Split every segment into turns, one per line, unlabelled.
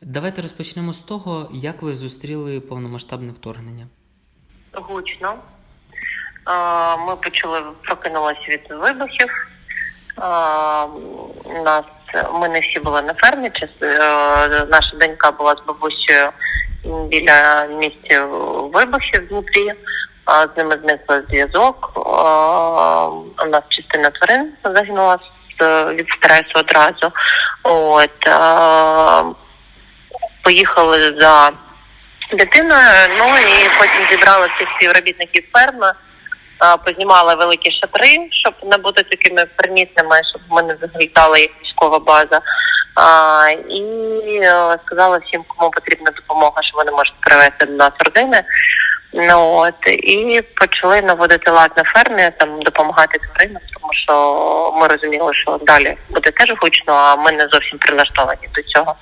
Давайте розпочнемо з того, як ви зустріли повномасштабне вторгнення.
гучно. Ми почули, прокинулися від вибухів. Нас ми не всі були на фермі. е, Наша донька була з бабусею біля місця вибухів в Дніпрі. З ними зникли зв'язок. У нас частина тварин загинула від стресу одразу. От поїхали за дитиною. Ну і потім зібрали всіх співробітників ферми, познімали великі шатри, щоб не бути такими примітними, щоб ми не заглітали як військова база. І е, сказали всім, кому потрібна допомога, що вони можуть привезти до нас родини. Ну от і почали наводити лад на фермі, там допомагати тваринам, тому що ми розуміли, що далі буде теж гучно, а ми не зовсім прилаштовані до цього.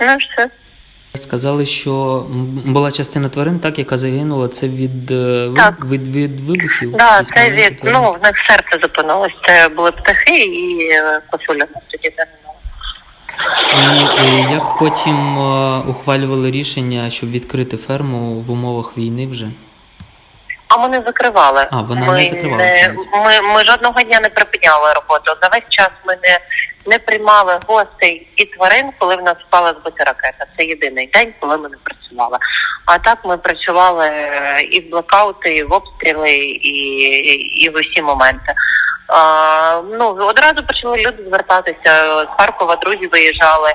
Ну все.
Сказали, що була частина тварин, так, яка загинула, це від, е,
Так.
від, від вибухів?
Да,
Якісь
це
маленькі
від
тварини?
ну в них серце зупинилось. Це були птахи і е, косуля тоді загинула.
І е, як потім е, ухвалювали рішення, щоб відкрити ферму в умовах війни вже?
А ми не закривали.
А, вона
ми
не закривалася навіть.
Ми, ми жодного дня не припиняли роботу. За весь час ми не, не приймали гостей і тварин, коли в нас впала збита ракета. Це єдиний день, коли ми не працювали. А так ми працювали е, і в блокаути, і в обстріли, і, і, і в усі моменти. А, ну, одразу почали люди звертатися. З Харкова друзі виїжджали.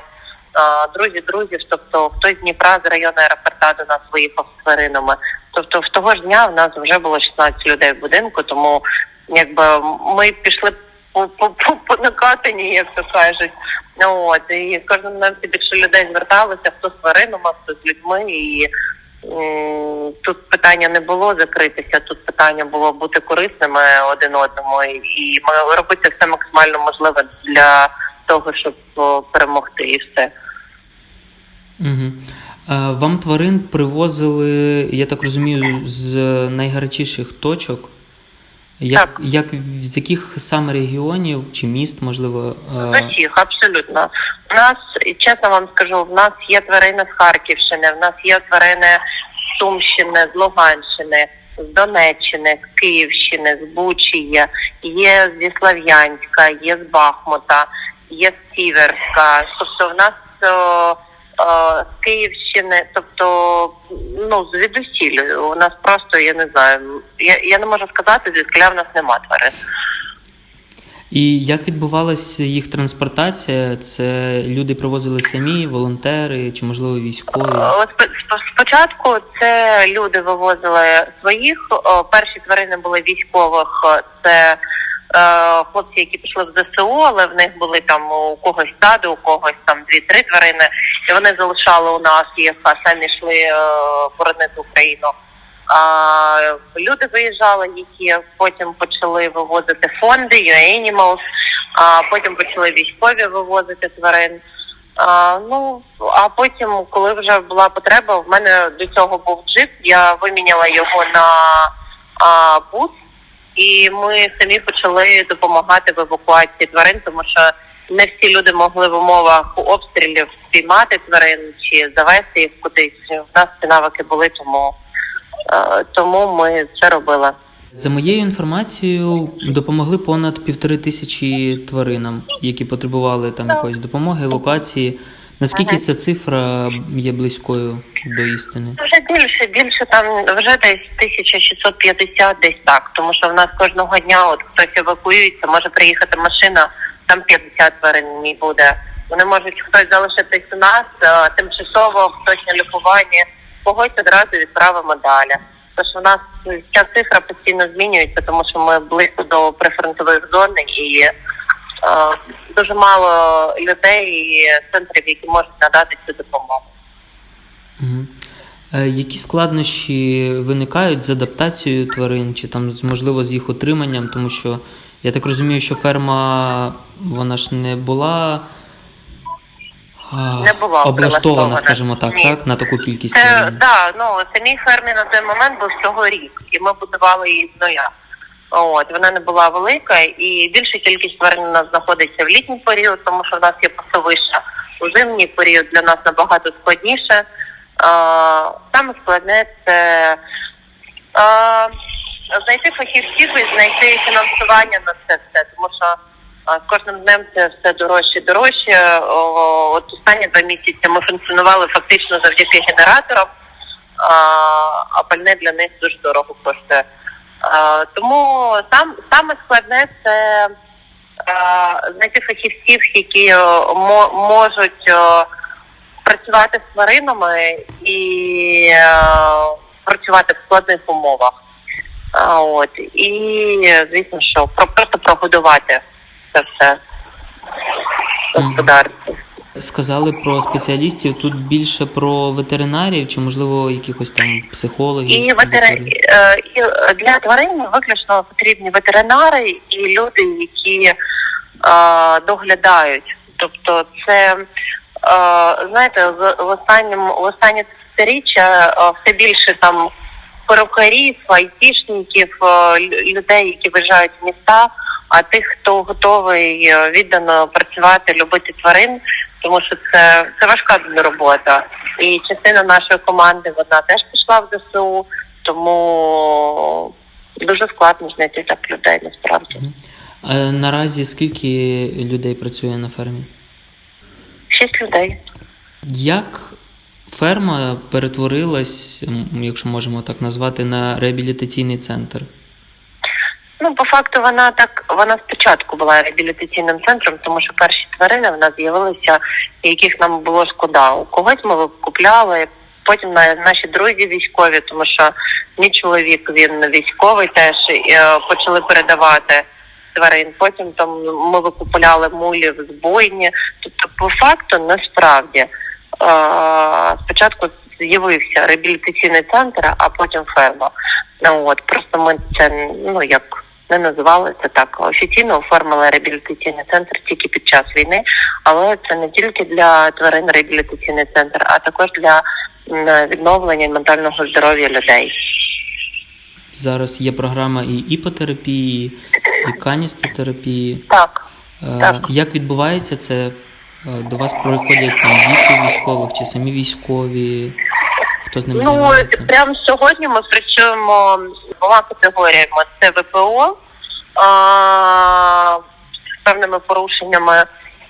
Друзі, друзів, тобто хтось з Дніпра з району аеропорта до нас виїхав з тваринами. Тобто, в того ж дня в нас вже було 16 людей в будинку, тому якби ми пішли по, по, по, по як то кажуть. От і з кожним днем більше людей зверталося, хто з тваринами, хто з людьми. І тут питання не було закритися, тут питання було бути корисними один одному і ми робити все максимально можливе для того, щоб перемогти і все.
Угу. Вам тварин привозили, я так розумію, з найгарячіших точок. Як, як з яких саме регіонів чи міст, можливо?
З
е,
усіх, абсолютно. У нас, чесно вам скажу, в нас є тварини з Харківщини, в нас є тварини з Сумщини, з Луганщини, з Донеччини, з Київщини, з Бучі є, є зі Слов'янська, є з Бахмута, є з Сіверська. Тобто в нас о, з Київщини, тобто ну звідусіль. У нас просто я не знаю. Я, я не можу сказати, звідки в нас нема тварин.
І як відбувалася їх транспортація? Це люди привозили самі, волонтери чи, можливо, військові?
Е, спо- Спочатку це люди вивозили своїх. Перші тварини були військових. Це е, хлопці, які пішли в ЗСУ, але в них були там у когось стадо, у когось там дві-три тварини, і вони залишали у нас їх, а самі йшли е, боронити Україну. А люди виїжджали, які потім почали вивозити фонди, UAnimals, а потім почали військові вивозити тварин. А, ну а потім, коли вже була потреба, в мене до цього був джип. Я виміняла його на а, бус, і ми самі почали допомагати в евакуації тварин, тому що не всі люди могли в умовах обстрілів спіймати тварин чи завести їх кудись. В нас ці навики були, тому, е, тому ми це робили.
За моєю інформацією, допомогли понад півтори тисячі тваринам, які потребували там якоїсь допомоги, евакуації. Наскільки
Ага.
ця цифра є близькою до істини?
Вже більше, більше там вже десь 1650, десь так. Тому що в нас кожного дня, от хтось евакуюється, може приїхати машина, там 50 тварин не буде. Вони можуть хтось залишитись у нас тимчасово, хтось на лікуванні, когось одразу відправимо далі. Тож у нас ця цифра постійно змінюється, тому що ми близько до прифронтових зон і дуже мало людей і центрів, які можуть надати цю допомогу.
Угу. Які складнощі виникають з адаптацією тварин, чи там можливо з їх утриманням, тому що я так розумію, що ферма вона ж не була,
Не була
облаштована, скажімо так,
Ні.
так, на таку кількість
Це
тварин.
да, ну самій фермі на той момент був всього рік, і ми будували її з нуля. От вона не була велика, і більша кількість тварин у нас знаходиться в літній період, тому що в нас є пасовища. у зимній період для нас набагато складніше. Саме складне це знайти фахівців і знайти фінансування на це все, тому що з кожним днем це все дорожче і дорожче. От останні два місяці ми функціонували фактично завдяки генераторам, а, пальне для них дуже дорого коштує. А, тому сам саме складне це знайти фахівців, які мо- можуть працювати з тваринами і е, працювати в складних умовах. От і звісно, що про просто прогодувати це все господарство.
Сказали про спеціалістів, тут більше про ветеринарів чи, можливо, якихось там психологів.
І ветери... е, і для тварин виключно потрібні ветеринари і люди, які е, доглядають. Тобто, це е, знаєте, в, останньому в останні десятиріччя е, все більше там перукарів, айтішників, е, лю- людей, які виїжджають в міста. А тих, хто готовий е, віддано працювати, любити тварин, тому що це, це важка робота. І частина нашої команди вона теж пішла в ЗСУ, тому дуже складно знайти так людей насправді.
А наразі скільки людей працює на фермі?
Шість людей.
Як ферма перетворилась, якщо можемо так назвати, на реабілітаційний центр?
Ну, по факту, вона так вона спочатку була реабілітаційним центром, тому що перші тварини в нас з'явилися, яких нам було шкода. У когось ми купляли, потім на наші друзі військові, тому що мій чоловік він військовий теж е, почали передавати тварин. Потім там ми викупляли мулів з бойні. Тобто, по факту, насправді е, спочатку з'явився реабілітаційний центр, а потім ферма. Ну от просто ми це ну як не називали це так. Офіційно оформили реабілітаційний центр тільки під час війни, але це не тільки для тварин реабілітаційний центр, а також для відновлення ментального здоров'я людей.
Зараз є програма і іпотерапії, і каністротерапії.
Так.
Е,
Так.
Як відбувається це? Е, До вас приходять там діти військових чи самі військові? Хто з ними
Ну
займається?
прямо сьогодні ми працюємо з двома категоріями: це ВПО а, з певними порушеннями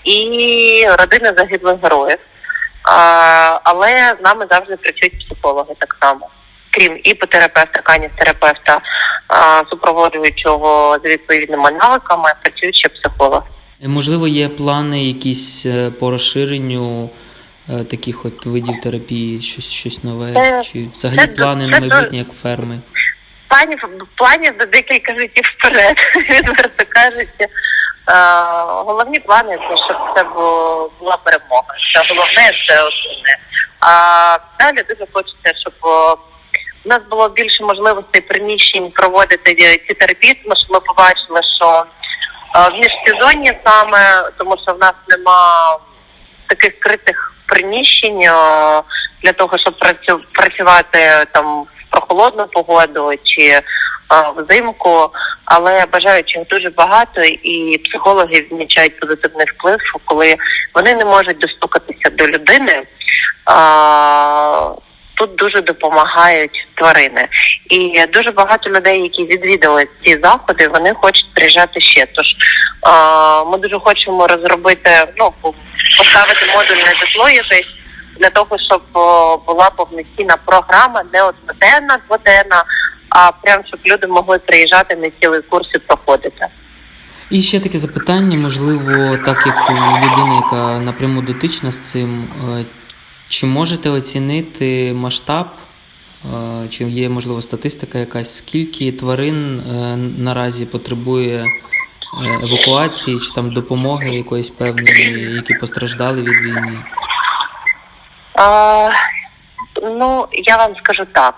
і родини загиблих героїв. А, але з нами завжди працюють психологи так само. Крім іпотерапевта, каністерапевта, супроводжуючого з відповідними навиками, працюють ще психологи.
Е, Можливо, є плани якісь е, по розширенню таких от видів терапії, щось, щось нове,
Це-
чи взагалі
це-
плани
це
на майбутнє як ферми?
планів планів до декілька життів вперед, відверто кажучи. Е, головні плани це щоб це була перемога. Це головне, це основне. А далі дуже хочеться, щоб у нас було більше можливостей приміщень проводити ці терапії, тому що ми побачили, що е, в міжсезонні саме, тому що в нас нема таких критих приміщень для того, щоб працю- працювати там в прохолодну погоду чи взимку, але бажаючих дуже багато, і психологи відмічають позитивний вплив, коли вони не можуть достукатися до людини. Тут дуже допомагають тварини, і дуже багато людей, які відвідали ці заходи, вони хочуть приїжджати ще. Тож ми дуже хочемо розробити, ну поставити модульне житло якесь для того, щоб була повноцінна програма, не одноденна, дводенна, а прям щоб люди могли приїжджати на цілий курс і проходити.
І ще таке запитання, можливо, так як людина, яка напряму дотична з цим, е, чи можете оцінити масштаб, е, чи є можливо статистика якась, скільки тварин е, наразі потребує евакуації чи там допомоги якоїсь певної, які постраждали від війни?
А, ну, я вам скажу так.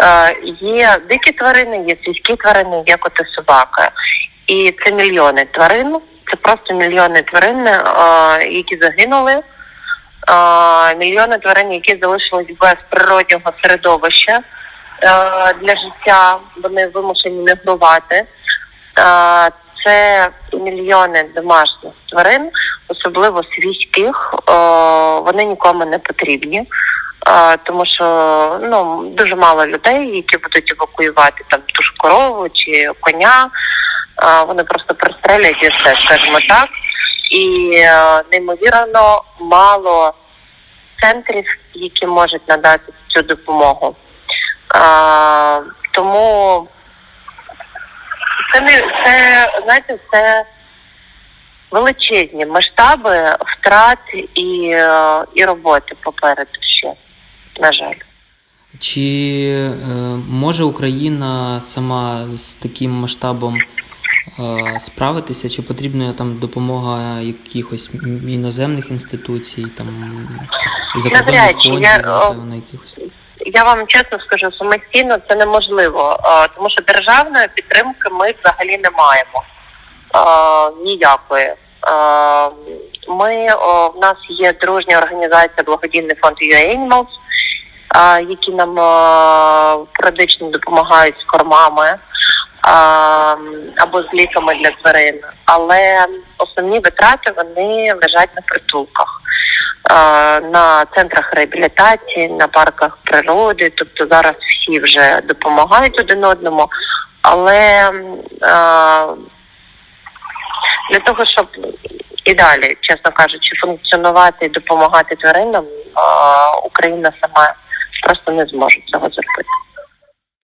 Е, є дикі тварини, є сільські тварини, є коти собаки. І це мільйони тварин. Це просто мільйони тварин, е, які загинули. Е, мільйони тварин, які залишились без природнього середовища е, для життя. Вони вимушені мігрувати. Це мільйони домашніх тварин, особливо свійських, е, вони нікому не потрібні. Е, Тому що ну дуже мало людей, які будуть евакуювати там ту ж корову чи коня. Е, Вони просто пристрелять і все, скажімо так. І неймовірно мало центрів, які можуть надати цю допомогу. Тому це не це, знаєте, це величезні масштаби втрат і, е, і роботи попереду ще, на жаль.
Чи е, може Україна сама з таким масштабом е, справитися, чи потрібна там допомога якихось іноземних інституцій, там закордонних фондів, напевно, якихось?
Я вам чесно скажу, самостійно це неможливо, е, тому що державної підтримки ми взагалі не маємо е, ніякої. Е, Ми в нас є дружня організація благодійний фонд е, які нам періодично допомагають з кормами або з ліками для тварин. Але основні витрати вони лежать на притулках на центрах реабілітації, на парках природи. Тобто зараз всі вже допомагають один одному, але для того, щоб і далі, чесно кажучи, функціонувати і допомагати тваринам, Україна сама просто не зможе цього зробити.